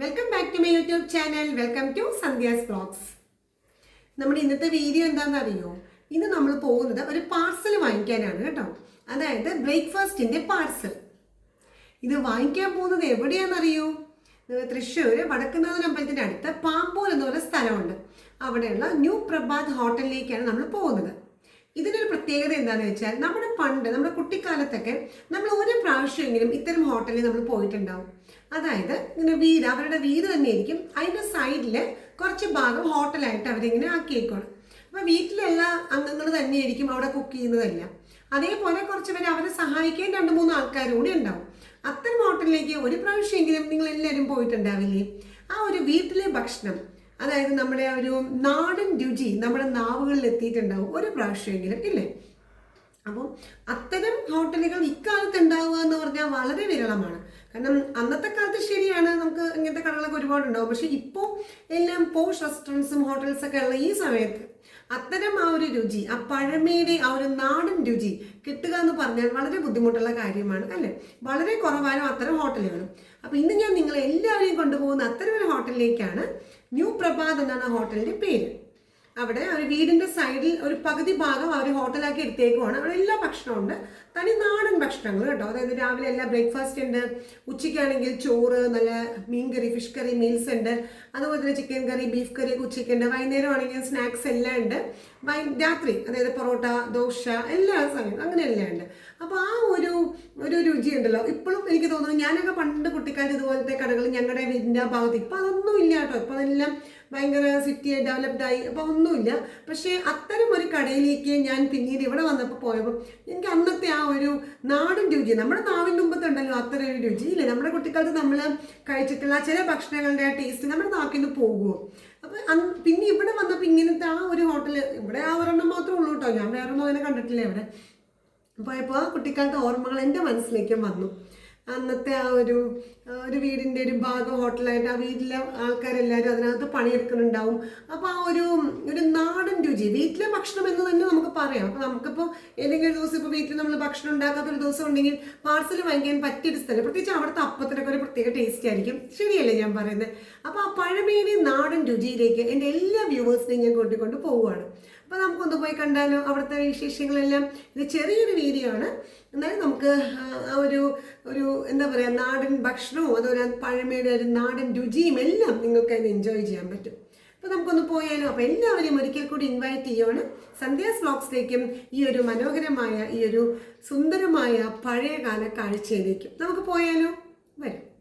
Welcome back to my YouTube channel welcome to Sandhya's blogs നമ്മുടെ ഇന്നത്തെ video എന്താണെന്ന് അറിയോ ഇന്ന് നമ്മൾ പോകുന്നത് ഒരു പാർസൽ വാങ്ങിക്കാനാണ് കേട്ടോ. അതായത് ബ്രേക്ക്ഫാസ്റ്റിന്റെ പാർസൽ ഇത് വാങ്ങിക്കാൻ പോകുന്നത് എവിടെയാണെന്നറിയോ? തൃശ്ശൂർ വടക്കുന്നാഥൻ അമ്പലത്തിന്റെ അടുത്ത് പാമ്പൂർ എന്ന് പറയുന്ന സ്ഥലമുണ്ട്. അവിടെയുള്ള ന്യൂ പ്രഭാത് ഹോട്ടലിലേക്കാണ് നമ്മൾ പോകുന്നത്. ഇതിനൊരു പ്രത്യേകത എന്താണെന്ന് വെച്ചാൽ നമ്മുടെ പണ്ട് നമ്മുടെ കുട്ടിക്കാലത്തൊക്കെ നമ്മൾ ഒരു പ്രാവശ്യമെങ്കിലും ഇത്തരം ഹോട്ടലിൽ നമ്മൾ പോയിട്ടുണ്ടാവും. അതായത് ഇങ്ങനെ വീട് അവരുടെ വീട് തന്നെ ആയിരിക്കും അതിന്റെ സൈഡിൽ കുറച്ച് ഭാഗം ഹോട്ടലായിട്ട് അവരിങ്ങനെ ആക്കിയേക്കോളും അപ്പോൾ വീട്ടിലെല്ലാ അംഗങ്ങൾ തന്നെയായിരിക്കും അവിടെ കുക്ക് ചെയ്യുന്നതല്ല. അതേപോലെ കുറച്ച് പേര് അവരെ സഹായിക്കാൻ രണ്ട് മൂന്ന് ആൾക്കാർ കൂടി ഉണ്ടാവും. അത്തരം ഹോട്ടലിലേക്ക് ഒരു പ്രാവശ്യമെങ്കിലും നിങ്ങൾ എല്ലാവരും പോയിട്ടുണ്ടാവില്ലേ? ആ ഒരു വീട്ടിലെ ഭക്ഷണം അതായത് നമ്മുടെ ഒരു നാടൻ രുചി നമ്മുടെ നാവുകളിൽ എത്തിയിട്ടുണ്ടാവും ഒരു പ്രാവശ്യമെങ്കിലും ഇല്ലേ? അപ്പോൾ അത്തരം ഹോട്ടലുകൾ ഇക്കാലത്ത് ഉണ്ടാവുക എന്ന് പറഞ്ഞാൽ വളരെ വിരളമാണ്. കാരണം അന്നത്തെ കാലത്ത് ശരിയാണ് നമുക്ക് ഇങ്ങനത്തെ കടകളൊക്കെ ഒരുപാടുണ്ടാവും. പക്ഷെ ഇപ്പോൾ എല്ലാം പോഷ് റെസ്റ്റോറൻസും ഹോട്ടൽസൊക്കെ ഉള്ള ഈ സമയത്ത് അത്തരം ആ ഒരു രുചി ആ പഴമയുടെ ആ ഒരു നാടൻ രുചി കിട്ടുക എന്ന് പറഞ്ഞാൽ വളരെ ബുദ്ധിമുട്ടുള്ള കാര്യമാണ് അല്ലേ? വളരെ കുറവാനും അത്തരം ഹോട്ടലുകളും അപ്പോൾ ഇന്ന് ഞാൻ നിങ്ങളെ എല്ലാവരെയും കൊണ്ടുപോകുന്ന അത്തരം ഒരു ഹോട്ടലിലേക്കാണ് ന്യൂ പ്രഭാത് എന്നാണ് ആ ഹോട്ടലിന്റെ പേര്. അവിടെ ഒരു വീടിന്റെ സൈഡിൽ ഒരു പകുതി ഭാഗം അവർ ഹോട്ടലാക്കി എടുത്തേക്കുവാണ്. അവിടെ എല്ലാ ഭക്ഷണവും ഉണ്ട് തനി നാടൻ ഭക്ഷണങ്ങൾ കേട്ടോ. അതായത് രാവിലെ എല്ലാ ബ്രേക്ക്ഫാസ്റ്റ് ഉണ്ട്. ഉച്ചയ്ക്കാണെങ്കിൽ ചോറ് നല്ല മീൻ കറി ഫിഷ് കറി മീൽസ് ഉണ്ട്. അതുപോലെ തന്നെ ചിക്കൻ കറി ബീഫ് കറി ഉച്ചയ്ക്ക് ഉണ്ട്. വൈകുന്നേരം ആണെങ്കിൽ സ്നാക്സ് എല്ലാം ഉണ്ട്. വൈ രാത്രി അതായത് പൊറോട്ട ദോശ എല്ലാ സമയം അങ്ങനെ എല്ലാം ഉണ്ട്. അപ്പോൾ ആ ഒരു ഒരു രുചി ഉണ്ടല്ലോ. ഇപ്പോഴും എനിക്ക് തോന്നുന്നു ഞാനൊക്കെ പണ്ട് കുട്ടിക്കാലത്ത് ഇതുപോലത്തെ കടകൾ ഞങ്ങളുടെ വീടിന്റെ ഭാഗത്ത് ഇപ്പം അതൊന്നും ഇല്ല കേട്ടോ. ഇപ്പം അതെല്ലാം ഭയങ്കര സിറ്റി ഡെവലപ്ഡ് ആയി. അപ്പോൾ ഒന്നുമില്ല. പക്ഷേ അത്തരം ഒരു കടയിലേക്ക് ഞാൻ പിന്നീട് ഇവിടെ വന്നപ്പോൾ പോയപ്പോൾ എനിക്ക് അന്നത്തെ ആ ഒരു നാടൻ രുചി നമ്മുടെ നാവിന്റെ മുമ്പത്തുണ്ടല്ലോ അത്തരം ഒരു രുചി ഇല്ല? നമ്മുടെ കുട്ടിക്കാലത്ത് നമ്മൾ കഴിച്ചിട്ടുള്ള ചില ഭക്ഷണങ്ങളുടെ ആ ടേസ്റ്റ് നമ്മുടെ നാക്കിൽ നിന്ന് പോകുമോ അന്ന് പിന്നെ ഇവിടെ വന്നപ്പോൾ ഇങ്ങനത്തെ ആ ഒരു ഹോട്ടൽ ഇവിടെ ആ ഒരെണ്ണം മാത്രമേ ഉള്ളൂ കേട്ടോ. ഞാൻ വേറെ ഒന്നും അങ്ങനെ കണ്ടിട്ടില്ല ഇവിടെ. പോയപ്പോൾ ആ കുട്ടിക്കാലത്തെ ഓർമ്മകൾ എന്റെ മനസ്സിലേക്കും വന്നു. അന്നത്തെ ആ ഒരു ഒരു വീടിന്റെ ഒരു ഭാഗം ഹോട്ടലായിട്ട് ആ വീട്ടിലെ ആൾക്കാരെല്ലാവരും അതിനകത്ത് പണിയെടുക്കുന്നുണ്ടാവും. അപ്പോൾ ആ ഒരു ഒരു നാടൻ രുചി വീട്ടിലെ ഭക്ഷണം എന്ന് തന്നെ നമുക്ക് പറയാം. അപ്പോൾ നമുക്കിപ്പോൾ ഏതെങ്കിലും ഒരു ദിവസം ഇപ്പോൾ വീട്ടിൽ നമ്മൾ ഭക്ഷണം ഉണ്ടാക്കാത്ത ഒരു ദിവസം ഉണ്ടെങ്കിൽ പാർസൽ വാങ്ങിക്കാൻ പറ്റിയൊരു സ്ഥലം. പ്രത്യേകിച്ച് അവിടുത്തെ അപ്പത്തിനൊക്കെ ഒരു പ്രത്യേക ടേസ്റ്റ് ആയിരിക്കും. ശരിയല്ലേ ഞാൻ പറയുന്നത്? അപ്പോൾ ആ പഴമേനെ നാടൻ രുചിയിലേക്ക് എന്റെ എല്ലാ വ്യൂവേഴ്സിനെയും ഞാൻ കൊണ്ടുകൊണ്ട് പോവുകയാണ്. അപ്പോൾ നമുക്കൊന്ന് പോയി കണ്ടാലോ അവിടുത്തെ വിശേഷങ്ങളെല്ലാം. ഇത് ചെറിയൊരു വീഡിയോ ആണ് എന്നാലും നമുക്ക് ആ ഒരു ഒരു എന്താ പറയുക നാടൻ ഭക്ഷണവും അതുപോലെ പഴമയുടെ ഒരു നാടൻ രുചിയും എല്ലാം നിങ്ങൾക്ക് അതിന് എൻജോയ് ചെയ്യാൻ പറ്റും. അപ്പോൾ നമുക്കൊന്ന് പോയാലോ. അപ്പോൾ എല്ലാവരെയും ഒരിക്കൽ കൂടി ഇൻവൈറ്റ് ചെയ്യുവാണ് സന്ധ്യാസ് വ്ലോഗ്സിലേക്കും ഈ ഒരു മനോഹരമായ ഈ ഒരു സുന്ദരമായ പഴയകാല കാഴ്ചയിലേക്കും. നമുക്ക് പോയാലോ? വരും.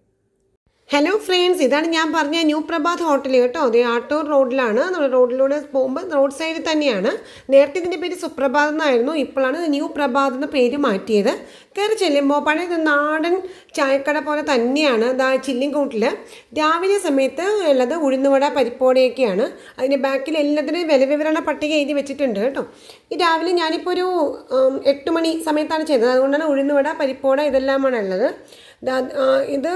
ഹലോ ഫ്രണ്ട്സ് ഇതാണ് ഞാൻ പറഞ്ഞ ന്യൂ പ്രഭാത് ഹോട്ടൽ കേട്ടോ. അത് ആട്ടൂർ റോഡിലാണ് നമ്മൾ റോഡിലൂടെ പോകുമ്പോൾ റോഡ് സൈഡിൽ തന്നെയാണ്. നേരത്തെ ഇതിന്റെ പേര് സുപ്രഭാത് എന്നായിരുന്നു. ഇപ്പോഴാണ് ന്യൂ പ്രഭാത് എന്ന പേര് മാറ്റിയത്. കയറി ചെല്ലുമ്പോൾ പഴയ നാടൻ ചായക്കട പോലെ തന്നെയാണ്. ദാ ചില്ലിൻകൂട്ടിൽ രാവിലെ സമയത്ത് ഉള്ളത് ഉഴുന്നുവട പരിപ്പോടയൊക്കെയാണ് അതിന്റെ ബാക്കിൽ എല്ലാത്തിനും വില വിവരണ പട്ടിക എഴുതി വെച്ചിട്ടുണ്ട് കേട്ടോ. ഈ രാവിലെ ഞാനിപ്പോൾ ഒരു എട്ട് മണി സമയത്താണ് ചെയ്തത്. അതുകൊണ്ടാണ് ഉഴുന്നുവട പരിപ്പോട ഇതെല്ലാമാണ് ഉള്ളത്. ഇത്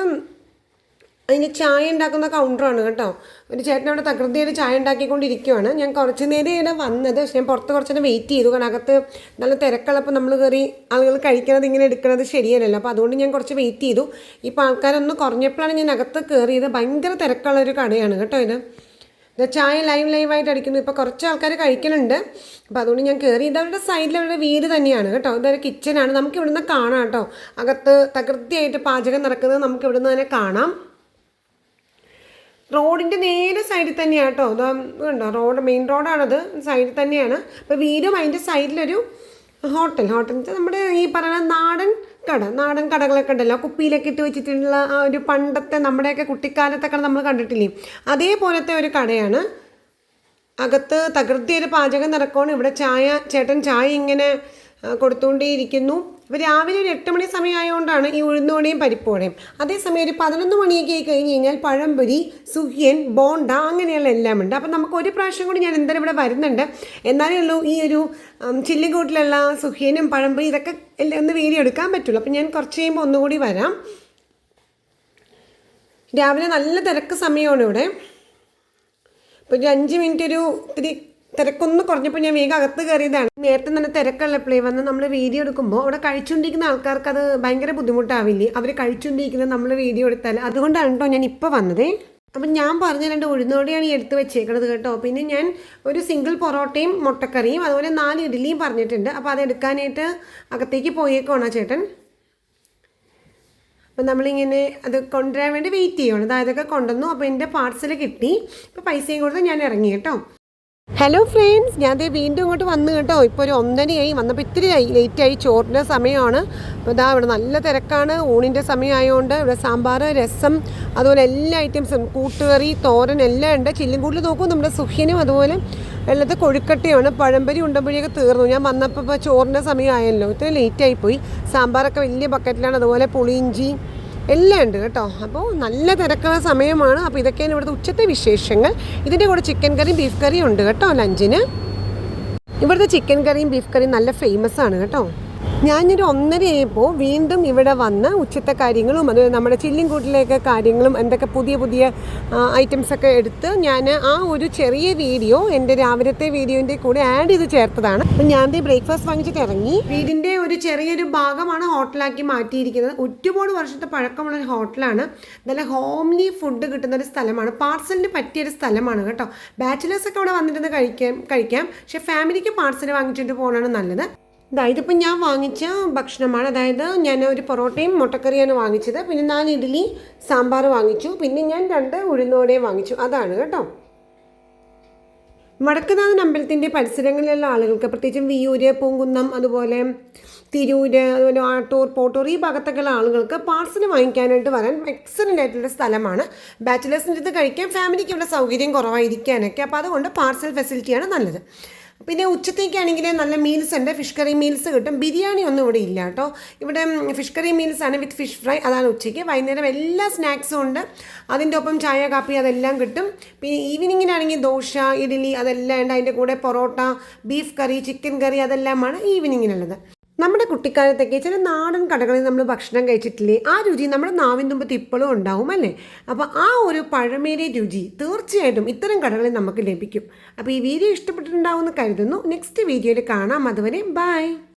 അതിന് ചായ ഉണ്ടാക്കുന്ന കൗണ്ടറാണ് കേട്ടോ. ഒരു ചേട്ടൻ അവിടെ തകൃതിയിൽ ചായ ഉണ്ടാക്കിക്കൊണ്ടിരിക്കുവാണ്. ഞാൻ കുറച്ച് നേരം ഇവിടെ വന്നത്. പക്ഷെ ഞാൻ പുറത്ത് കുറച്ച് നേരം വെയിറ്റ് ചെയ്തു. കാരണം അകത്ത് നല്ല തിരക്കുള്ളപ്പോൾ നമ്മൾ കയറി ആളുകൾ കഴിക്കണത് ഇങ്ങനെ എടുക്കുന്നത് ശരിയല്ലല്ലോ. അപ്പോൾ അതുകൊണ്ട് ഞാൻ കുറച്ച് വെയിറ്റ് ചെയ്തു. ഇപ്പോൾ ആൾക്കാരൊന്ന് കുറഞ്ഞപ്പോഴാണ് ഞാൻ അകത്ത് കയറിയത് ഭയങ്കര തിരക്കുള്ള ഒരു കടയാണ് കേട്ടോ ഇത്. ചായ ലൈവ് ലൈവായിട്ട് അടിക്കുന്നു. ഇപ്പോൾ കുറച്ച് ആൾക്കാർ കഴിക്കലുണ്ട്. അപ്പോൾ അതുകൊണ്ട് ഞാൻ കയറി ഇത് അവരുടെ സൈഡിൽ അവരുടെ വീട് തന്നെയാണ് കേട്ടോ. ഇതൊരു കിച്ചനാണ് നമുക്ക് ഇവിടുന്ന് കാണാം കേട്ടോ. അകത്ത് തകൃതിയായിട്ട് പാചകം നടക്കുന്നത് നമുക്ക് ഇവിടുന്ന് തന്നെ കാണാം. റോഡിന്റെ നേരെ സൈഡിൽ തന്നെയാണ് കേട്ടോ ഇത് കണ്ടോ റോഡ് മെയിൻ റോഡാണത്. സൈഡിൽ തന്നെയാണ്. അപ്പോൾ വീടും അതിന്റെ സൈഡിലൊരു ഹോട്ടൽ ഹോട്ടൽ നമ്മുടെ ഈ പറയുന്ന നാടൻ കട. നാടൻ കടകളൊക്കെ ഉണ്ടല്ലോ. കുപ്പിയിലൊക്കെ ഇട്ട് വെച്ചിട്ടുള്ള ആ ഒരു പണ്ടത്തെ നമ്മുടെയൊക്കെ കുട്ടിക്കാലത്തൊക്കെ നമ്മൾ കണ്ടിട്ടില്ലേ? അതേപോലത്തെ ഒരു കടയാണ്. അകത്ത് തകൃതി ഒരു പാചകം നടക്കുകയാണ് ഇവിടെ ചായ ചേട്ടൻ ചായ ഇങ്ങനെ കൊടുത്തുകൊണ്ടേയിരിക്കുന്നു ഇപ്പോൾ രാവിലെ ഒരു എട്ട് മണി സമയമായതുകൊണ്ടാണ് ഈ ഉഴുന്നോടെയും പരിപ്പോടെയും അതേസമയം ഒരു പതിനൊന്ന് മണിയൊക്കെ ആയി കഴിഞ്ഞ് കഴിഞ്ഞാൽ പഴംപൊരി സുഹിയൻ ബോണ്ട അങ്ങനെയുള്ള എല്ലാം ഉണ്ട്. അപ്പോൾ നമുക്ക് ഒരു പ്രാവശ്യം കൂടി ഞാൻ എന്തായാലും ഇവിടെ വരുന്നുണ്ട്. എന്നാലേ ഉള്ളൂ ഈ ഒരു ചില്ലിക്കൂട്ടിലുള്ള സുഹിയനും പഴംപൊരി ഇതൊക്കെ എല്ലാം ഒന്ന് വീഡിയോ എടുക്കാൻ പറ്റുള്ളൂ. അപ്പോൾ ഞാൻ കുറച്ച് കഴിയുമ്പോൾ ഒന്നുകൂടി വരാം. രാവിലെ നല്ല തിരക്ക് സമയമാണ് ഇവിടെ. അപ്പോൾ ഒരു അഞ്ച് മിനിറ്റ് ഒരു ഇത്തിരി തിരക്കൊന്ന് കുറഞ്ഞപ്പോൾ ഞാൻ വേഗം അകത്ത് കയറിയതാണ്. നേരത്തെ തന്നെ തിരക്കുള്ളപ്പോഴേ വന്ന് നമ്മൾ വീഡിയോ എടുക്കുമ്പോൾ അവിടെ കഴിച്ചുകൊണ്ടിരിക്കുന്ന ആൾക്കാർക്ക് അത് ഭയങ്കര ബുദ്ധിമുട്ടാവില്ലേ? അവർ കഴിച്ചുകൊണ്ടിരിക്കുന്നത് നമ്മൾ വീഡിയോ എടുത്താൽ അതുകൊണ്ടാണ് കേട്ടോ ഞാൻ ഇപ്പോൾ വന്നത്. അപ്പം ഞാൻ പറഞ്ഞ രണ്ട് ഉഴുന്നോടെയാണ് ഈ എടുത്ത് വെച്ചേക്കണത് കേട്ടോ. പിന്നെ ഞാൻ ഒരു സിംഗിൾ പൊറോട്ടയും മുട്ടക്കറിയും അതുപോലെ നാല് ഇഡ്ഡലിയും പറഞ്ഞിട്ടുണ്ട്. അപ്പോൾ അതെടുക്കാനായിട്ട് അകത്തേക്ക് പോയേക്കോണോ ചേട്ടൻ. അപ്പം നമ്മളിങ്ങനെ അത് കൊണ്ടുവരാൻ വേണ്ടി വെയിറ്റ് ചെയ്യണം അതായതൊക്കെ കൊണ്ടുവന്നു. അപ്പോൾ എന്റെ പാർസൽ കിട്ടി. ഇപ്പോൾ പൈസയും കൊടുത്ത് ഞാൻ ഇറങ്ങി കേട്ടോ. ഹലോ ഫ്രണ്ട്സ് ഞാൻ ദേ വീണ്ടും ഇങ്ങോട്ട് വന്നു കേട്ടോ. ഇപ്പോൾ ഒരു ഒന്നരയായി. വന്നപ്പോൾ ഇത്തിരി ലേറ്റായി ചോറിന്റെ സമയമാണ്. അപ്പോൾ ഇതാ ഇവിടെ നല്ല തിരക്കാണ്. ഊണിന്റെ സമയമായതുകൊണ്ട് ഇവിടെ സാമ്പാർ രസം അതുപോലെ എല്ലാ ഐറ്റംസും കൂട്ടുകറി തോരൻ എല്ലാം ഉണ്ട്. ചില്ലും കൂട്ടിൽ നോക്കും. നമ്മുടെ സുഖ്യനും അതുപോലെ വെള്ളത്തെ കൊഴുക്കട്ടയാണ്. പഴംപരി ഉണ്ടമ്പഴിയൊക്കെ തീർന്നു. ഞാൻ വന്നപ്പോൾ ഇപ്പോൾ ചോറിന്റെ സമയമായല്ലോ. ഇത്തിരി ലേറ്റായി പോയി. സാമ്പാറൊക്കെ വലിയ ബക്കറ്റിലാണ് അതുപോലെ പുളിയിഞ്ചി എല്ലാം ഉണ്ട് കേട്ടോ. അപ്പോൾ നല്ല തിരക്കുള്ള സമയമാണ്. അപ്പോൾ ഇതൊക്കെയാണ് ഇവിടുത്തെ ഉച്ചത്തെ വിശേഷങ്ങൾ. ഇതിന്റെ കൂടെ ചിക്കൻ കറിയും ബീഫ് കറിയും ഉണ്ട് കേട്ടോ ലഞ്ചിന് ഇവിടുത്തെ ചിക്കൻ കറിയും ബീഫ് കറിയും നല്ല ഫേമസ് ആണ് കേട്ടോ. ഞാനൊരു ഒന്നരയായപ്പോൾ വീണ്ടും ഇവിടെ വന്ന് ഉച്ചത്തെ കാര്യങ്ങളും അത് നമ്മുടെ ചില്ലിൻകൂട്ടിലേക്ക് കാര്യങ്ങളും എന്തൊക്കെ പുതിയ പുതിയ ഐറ്റംസ് ഒക്കെ എടുത്ത് ഞാൻ ആ ഒരു ചെറിയ വീഡിയോ എന്റെ രാവിലത്തെ വീഡിയോന്റെ കൂടെ ആഡ് ചെയ്ത് ചേർത്തതാണ്. അപ്പം ഞാൻ ബ്രേക്ക്ഫാസ്റ്റ് വാങ്ങിച്ചിട്ട് ഇറങ്ങി. വീടിന്റെ ഒരു ചെറിയൊരു ഭാഗമാണ് ഹോട്ടലാക്കി മാറ്റിയിരിക്കുന്നത്. ഒരുപാട് വർഷത്തെ പഴക്കമുള്ള ഒരു ഹോട്ടലാണ്. നല്ല ഹോംലി ഫുഡ് കിട്ടുന്ന ഒരു സ്ഥലമാണ്. പാർസലിന് പറ്റിയൊരു സ്ഥലമാണ് കേട്ടോ. ബാച്ചിലേഴ്സൊക്കെ അവിടെ വന്നിരുന്ന് കഴിക്കാം കഴിക്കാം. പക്ഷേ ഫാമിലിക്ക് പാർസൽ വാങ്ങിച്ചിട്ട് പോകണമാണ് നല്ലത്. ഇതാ ഇതിപ്പോൾ ഞാൻ വാങ്ങിച്ച ഭക്ഷണമാണ്. അതായത് ഞാൻ ഒരു പൊറോട്ടയും മുട്ടക്കറിയാണ് വാങ്ങിച്ചത്. പിന്നെ നാല് ഇഡ്ഡലി സാമ്പാർ വാങ്ങിച്ചു. പിന്നെ ഞാൻ രണ്ട് ഉഴുന്നോടയും വാങ്ങിച്ചു. അതാണ് കേട്ടോ. വടക്കുനാഥൻ അമ്പലത്തിന്റെ പരിസരങ്ങളിലുള്ള ആളുകൾക്ക് പ്രത്യേകിച്ചും വിയൂര് പൂങ്കുന്നം അതുപോലെ തിരൂര് അതുപോലെ ആട്ടൂർ പോട്ടൂർ ഈ ഭാഗത്തൊക്കെയുള്ള ആളുകൾക്ക് പാർസൽ വാങ്ങിക്കാനായിട്ട് വരാൻ എക്സലന്റ് ആയിട്ടുള്ള സ്ഥലമാണ്. ബാച്ചിലേഴ്സിന്റെ അടുത്ത് കഴിക്കാൻ ഫാമിലിക്ക് ഇവിടെ സൗകര്യം കുറവായിരിക്കാനൊക്കെ. അപ്പോൾ അതുകൊണ്ട് പാർസൽ ഫെസിലിറ്റിയാണ് നല്ലത്. പിന്നെ ഉച്ചത്തേക്കാണെങ്കിൽ നല്ല മീൽസ് ഉണ്ട്. ഫിഷ് കറി മീൽസ് കിട്ടും. ബിരിയാണി ഒന്നും ഇവിടെ ഇല്ല കേട്ടോ. ഇവിടെ ഫിഷ് കറി മീൽസ് ആണ് വിത്ത് ഫിഷ് ഫ്രൈ. അതാണ് ഉച്ചയ്ക്ക്. വൈകുന്നേരം എല്ലാ സ്നാക്സും ഉണ്ട്. അതിന്റെ ഒപ്പം ചായ കാപ്പി അതെല്ലാം കിട്ടും. പിന്നെ ഈവനിങ്ങിനാണെങ്കിൽ ദോശ ഇഡ്ഡലി അതെല്ലാം ഉണ്ട്. അതിന്റെ കൂടെ parotta beef curry chicken curry അതെല്ലാമാണ് ഈവനിങ്ങിനുള്ളത്. നമ്മുടെ കുട്ടിക്കാലത്തൊക്കെ ചില നാടൻ കടകളിൽ നമ്മൾ ഭക്ഷണം കഴിച്ചിട്ടില്ലേ ആ രുചി നമ്മുടെ നാവിൻ തുമ്പത്ത് ഇപ്പോഴും ഉണ്ടാവും അല്ലേ? അപ്പോൾ ആ ഒരു പഴമേറിയ രുചി തീർച്ചയായിട്ടും ഇത്തരം കടകളിൽ നമുക്ക് ലഭിക്കും. അപ്പോൾ ഈ വീഡിയോ ഇഷ്ടപ്പെട്ടിട്ടുണ്ടാവുമെന്ന് കരുതുന്നു. നെക്സ്റ്റ് വീഡിയോയിൽ കാണാം. അതുവരെ ബൈ